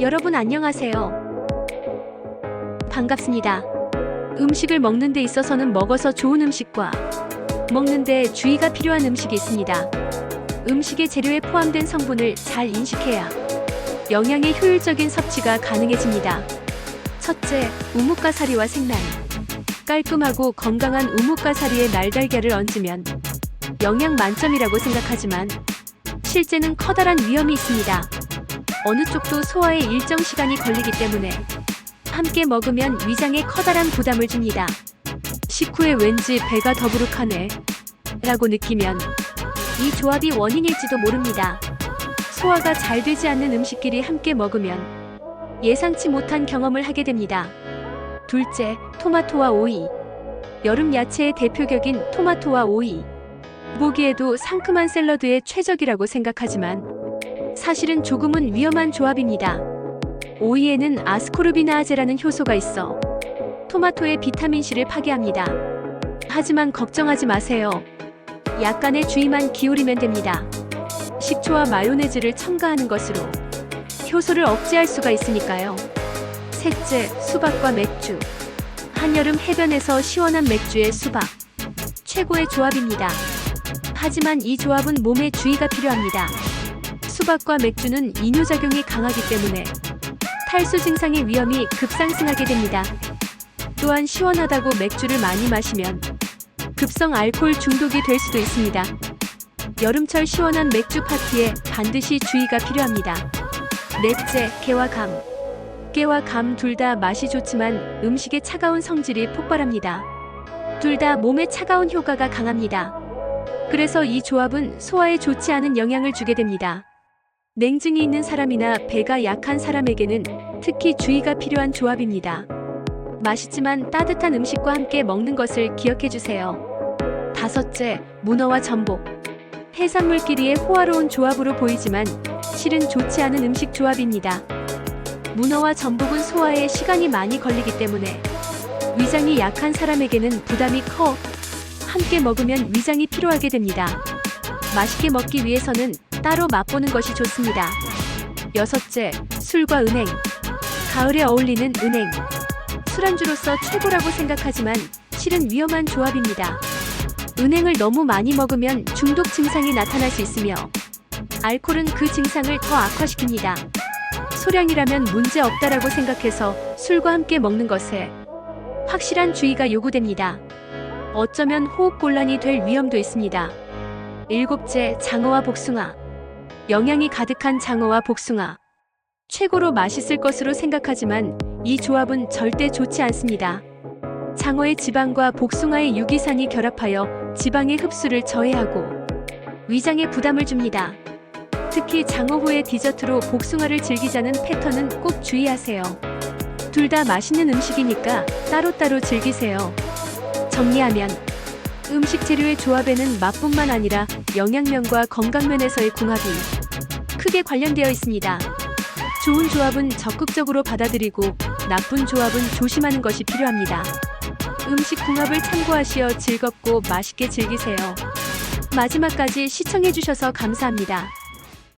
여러분 안녕하세요. 반갑습니다. 음식을 먹는 데 있어서는 먹어서 좋은 음식과 먹는 데 주의가 필요한 음식이 있습니다. 음식의 재료에 포함된 성분을 잘 인식해야 영양의 효율적인 섭취가 가능해집니다. 첫째, 우뭇가사리와 생란. 깔끔하고 건강한 우뭇가사리에 날달걀을 얹으면 영양 만점이라고 생각하지만 실제는 커다란 위험이 있습니다. 어느 쪽도 소화에 일정 시간이 걸리기 때문에 함께 먹으면 위장에 커다란 부담을 줍니다. 식후에 왠지 배가 더부룩하네 라고 느끼면 이 조합이 원인일지도 모릅니다. 소화가 잘 되지 않는 음식끼리 함께 먹으면 예상치 못한 경험을 하게 됩니다. 둘째, 토마토와 오이. 여름 야채의 대표격인 토마토와 오이. 보기에도 상큼한 샐러드의 최적이라고 생각하지만 사실은 조금은 위험한 조합입니다. 오이에는 아스코르비나아제라는 효소가 있어 토마토의 비타민C를 파괴합니다. 하지만 걱정하지 마세요. 약간의 주의만 기울이면 됩니다. 식초와 마요네즈를 첨가하는 것으로 효소를 억제할 수가 있으니까요. 셋째, 수박과 맥주. 한여름 해변에서 시원한 맥주에 수박. 최고의 조합입니다. 하지만 이 조합은 몸에 주의가 필요합니다. 수박과 맥주는 이뇨작용이 강하기 때문에 탈수 증상의 위험이 급상승하게 됩니다. 또한 시원하다고 맥주를 많이 마시면 급성 알코올 중독이 될 수도 있습니다. 여름철 시원한 맥주 파티에 반드시 주의가 필요합니다. 넷째, 깨와 감. 깨와 감 둘 다 맛이 좋지만 음식의 차가운 성질이 폭발합니다. 둘 다 몸에 차가운 효과가 강합니다. 그래서 이 조합은 소화에 좋지 않은 영향을 주게 됩니다. 냉증이 있는 사람이나 배가 약한 사람에게는 특히 주의가 필요한 조합입니다. 맛있지만 따뜻한 음식과 함께 먹는 것을 기억해 주세요. 다섯째, 문어와 전복. 해산물끼리의 호화로운 조합으로 보이지만 실은 좋지 않은 음식 조합입니다. 문어와 전복은 소화에 시간이 많이 걸리기 때문에 위장이 약한 사람에게는 부담이 커 함께 먹으면 위장이 피로하게 됩니다. 맛있게 먹기 위해서는 따로 맛보는 것이 좋습니다. 여섯째, 술과 은행. 가을에 어울리는 은행. 술안주로서 최고라고 생각하지만 실은 위험한 조합입니다. 은행을 너무 많이 먹으면 중독 증상이 나타날 수 있으며 알코올은 그 증상을 더 악화시킵니다. 소량이라면 문제 없다라고 생각해서 술과 함께 먹는 것에 확실한 주의가 요구됩니다. 어쩌면 호흡 곤란이 될 위험도 있습니다. 일곱째, 장어와 복숭아. 영양이 가득한 장어와 복숭아. 최고로 맛있을 것으로 생각하지만 이 조합은 절대 좋지 않습니다. 장어의 지방과 복숭아의 유기산이 결합하여 지방의 흡수를 저해하고 위장에 부담을 줍니다. 특히 장어 후의 디저트로 복숭아를 즐기자는 패턴은 꼭 주의하세요. 둘 다 맛있는 음식이니까 따로따로 즐기세요. 정리하면 음식 재료의 조합에는 맛뿐만 아니라 영양면과 건강면에서의 궁합이 크게 관련되어 있습니다. 좋은 조합은 적극적으로 받아들이고 나쁜 조합은 조심하는 것이 필요합니다. 음식 궁합을 참고하시어 즐겁고 맛있게 즐기세요. 마지막까지 시청해주셔서 감사합니다.